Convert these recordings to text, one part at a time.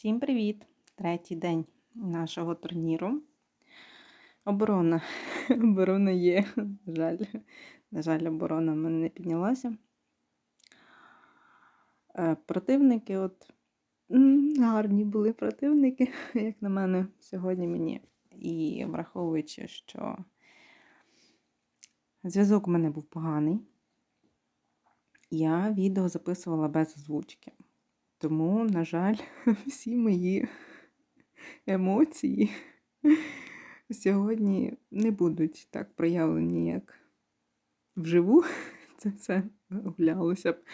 Всім привіт! Третій день нашого турніру. Оборона. Оборона є. На жаль, на жаль, оборона в мене не піднялася. Е, Противники, от гарні були противники, як на мене, сьогодні мені. І враховуючи, що зв'язок у мене був поганий, я відео записувала без озвучки. Тому, на жаль, всі мої емоції сьогодні не будуть так проявлені, як вживу. Це все гулялося б.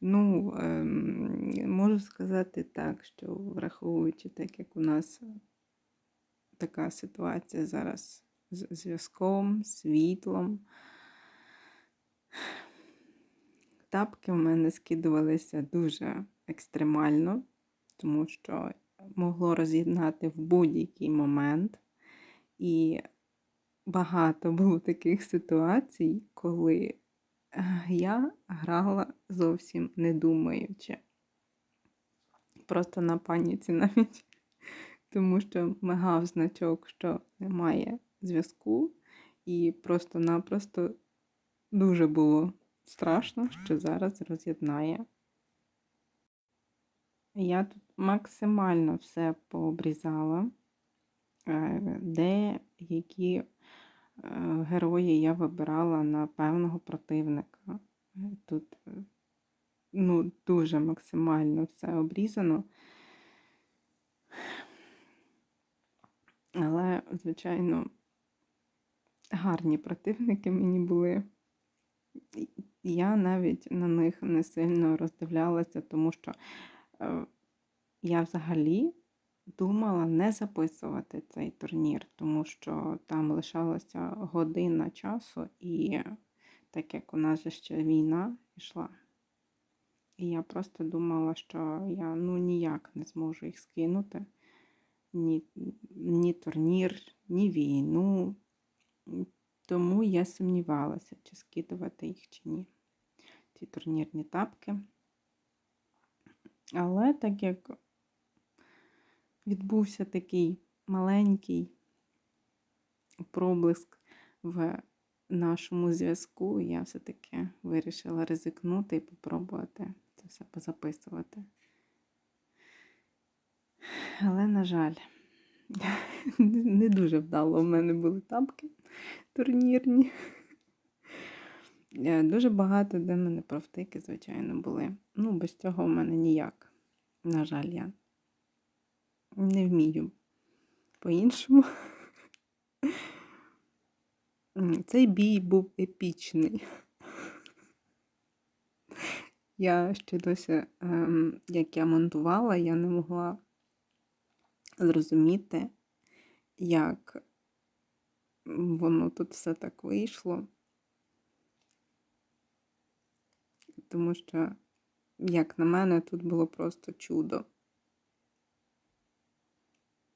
Ну, ем, можу сказати так, що враховуючи так, як у нас така ситуація зараз з зв'язком, світлом. Тапки в мене скидувалися дуже екстремально, тому що могло роз'єднати в будь-який момент. І багато було таких ситуацій, коли е, я грала зовсім не думаючи. Просто на паніці навіть, тому що мигав значок, що немає зв'язку, і просто-напросто дуже було страшно, що зараз роз'єднає. Я тут максимально все пообрізала, е, де які е, герої я вибирала на певного противника. Е, Тут ну, дуже максимально все обрізано. Але, звичайно, гарні противники мені були. Я навіть на них не сильно роздивлялася, тому що я взагалі думала не записувати цей турнір, тому що там лишалася година часу, і так як у нас ще війна йшла, і я просто думала, що я ну ніяк не зможу їх скинути. Ні, ні турнір, ні війну. Тому я сумнівалася, чи скидувати їх, чи ні. Ці турнірні тапки. Але так як відбувся такий маленький проблиск в нашому зв'язку, я все-таки вирішила ризикнути і попробувати це все позаписувати. Але, на жаль, не дуже вдало в мене були тапки турнірні. Е, Дуже багато де мене провтики, звичайно, були. Ну, без цього в мене ніяк. На жаль, я не вмію по-іншому. Цей бій був епічний. Я ще досі, ем, як я монтувала, я не могла зрозуміти, як воно тут все так вийшло. Тому що, як на мене, тут було просто чудо.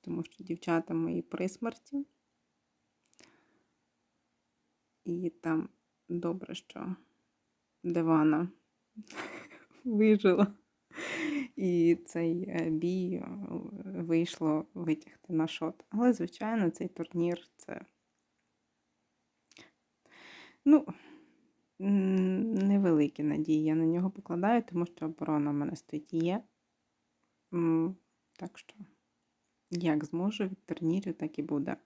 Тому що дівчата мої при смерті. І там добре, що дивана вижила. І цей е, бій е, вийшло витягти на шот. Але, звичайно, цей турнір це. Ну, м, невеликі надії я на нього покладаю, тому що оборона в мене стоїть є. Так що, як зможу від турнірів, так і буде.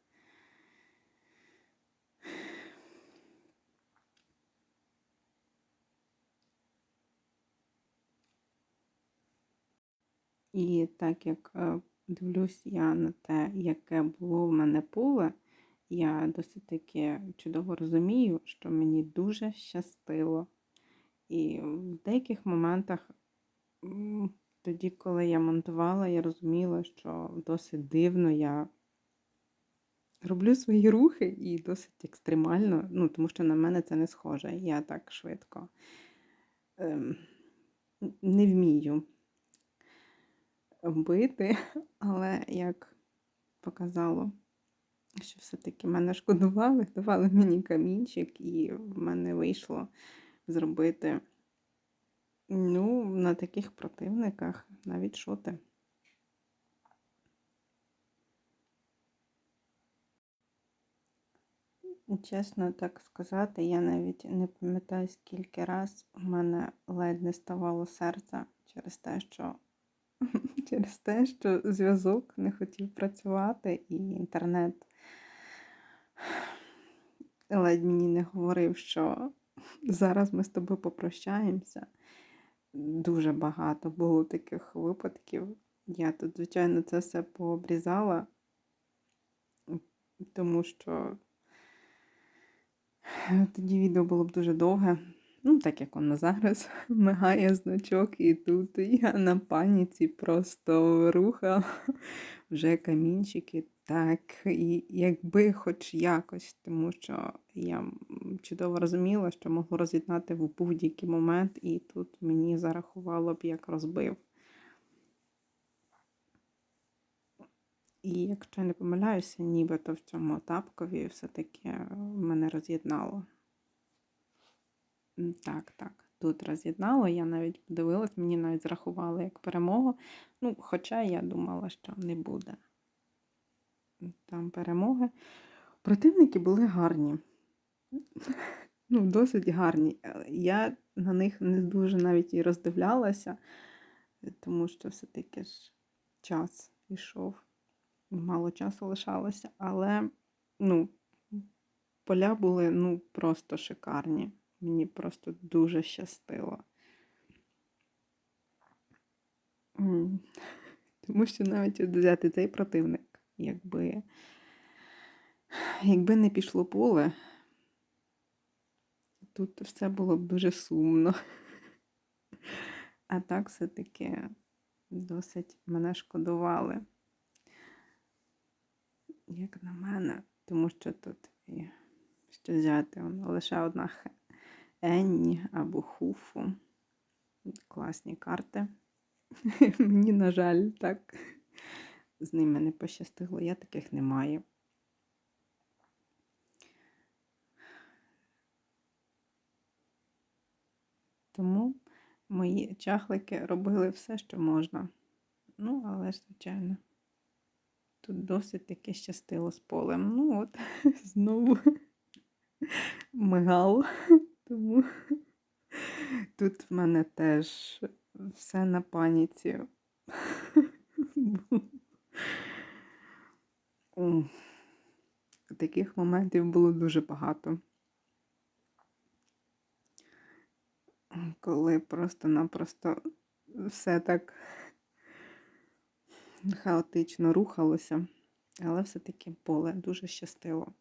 І так як е, дивлюсь я на те, яке було в мене поле, я досить таки чудово розумію, що мені дуже щастило. І в деяких моментах, тоді, коли я монтувала, я розуміла, що досить дивно я роблю свої рухи і досить екстремально, ну, тому що на мене це не схоже. Я так швидко ем, не вмію бити, але як показало, що все-таки мене шкодували, давали мені камінчик, і в мене вийшло зробити. Ну, на таких противниках навіть шоти. Чесно так сказати, я навіть не пам'ятаю, скільки раз у мене ледь не ставало серце через те, що через те, що зв'язок не хотів працювати, і інтернет ледь мені не говорив, що зараз ми з тобою попрощаємося. Дуже багато було таких випадків. Я тут, звичайно, це все пообрізала, тому що тоді відео було б дуже довге. Ну, так як воно зараз мигає значок, і тут я на паніці просто рухала вже камінчики. Так, і якби хоч якось, тому що я чудово розуміла, що можу роз'єднати в будь-який момент, і тут мені зарахувало б як розбив. І якщо не помиляюся, нібито в цьому тапкові все-таки мене роз'єднало. Так, так, тут роз'єднало, я навіть подивилась, мені навіть зрахували як перемогу. Ну, хоча я думала, що не буде там перемоги. Противники були гарні. Ну, досить гарні. Е, Я на них не дуже навіть і роздивлялася, тому що все-таки ж час ішов. Мало часу лишалося, але ну, поля були ну, просто шикарні. Мені просто дуже щастило. Тому що навіть взяти цей противник, якби, якби не пішло поле, тут все було б дуже сумно. А так все-таки досить мене шкодували, як на мене, тому що тут і що взяти лише одна Енні або Хуфу. Класні карти. Мені, на жаль, так з ними не пощастило, я таких не маю. Тому мої чахлики робили все, що можна. Ну, але ж, звичайно, тут досить таки щастило з полем. Ну, от, знову мигал. Тому тут в мене теж все на паніці. Таких моментів було дуже багато. Коли просто-напросто все так хаотично рухалося, але все-таки поле дуже щастило.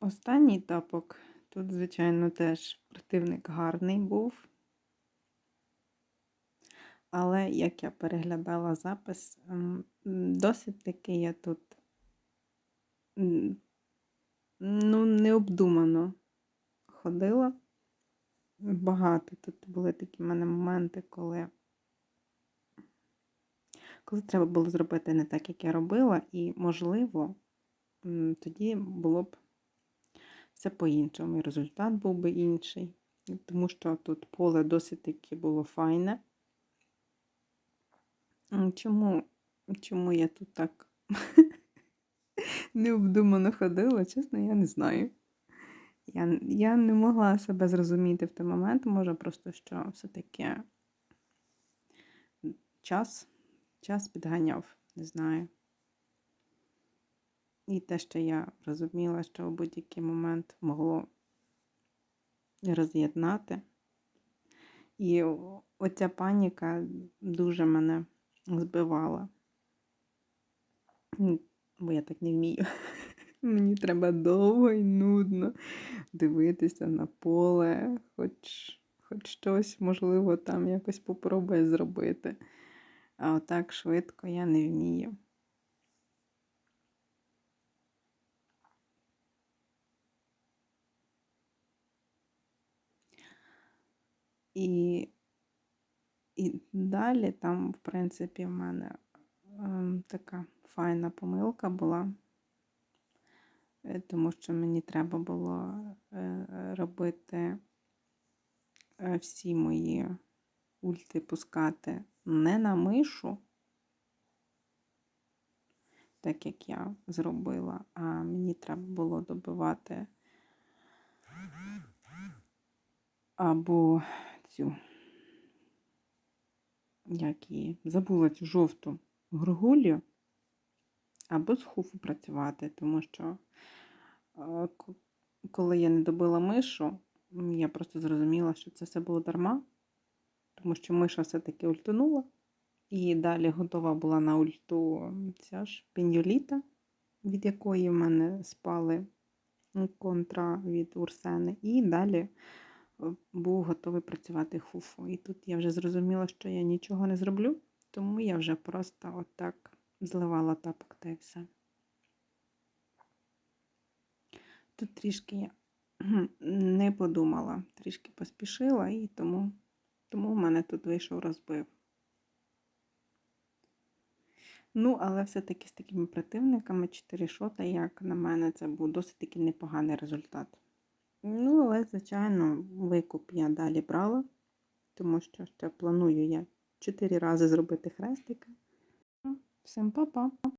Останній тапок. Тут, звичайно, теж противник гарний був. Але як я переглядала запис, досить таки я тут ну, необдумано ходила. Багато тут були такі в мене моменти, коли, коли треба було зробити не так, як я робила, і, можливо, тоді було б все по-іншому. І результат був би інший. Тому що тут поле досить таки було файне. Чому, чому я тут так необдумано ходила, чесно, я не знаю. Я, я не могла себе зрозуміти в той момент, може, просто що все-таки час, час підганяв, не знаю. І те, що я розуміла, що в будь-який момент могло роз'єднати. І оця паніка дуже мене збивала. Бо я так не вмію. Мені треба довго і нудно дивитися на поле, хоч, хоч щось, можливо, там якось попробує зробити. А отак швидко я не вмію. І, і далі там, в принципі, в мене ем, така файна помилка була, е, тому що мені треба було е, робити е, всі мої ульти пускати не на мишу, так як я зробила, а мені треба було добивати або цю, як її, забула цю жовту горгулью, або з хуфу працювати, тому що е, коли я не добила мишу, я просто зрозуміла, що це все було дарма, тому що миша все-таки ультанула. І далі готова була на ульту ця ж піньоліта, від якої в мене спали контра від Урсени. І далі е, був готовий працювати хуфу. І тут я вже зрозуміла, що я нічого не зроблю, тому я вже просто отак зливала тапок та й все. Тут трішки я не подумала, трішки поспішила, і тому, тому в мене тут вийшов розбив. Ну, але все-таки з такими противниками 4 шота, як на мене, це був досить таки непоганий результат. Ну, але, звичайно, викуп я далі брала, тому що ще планую я 4 рази зробити хрестики. Всім па-па!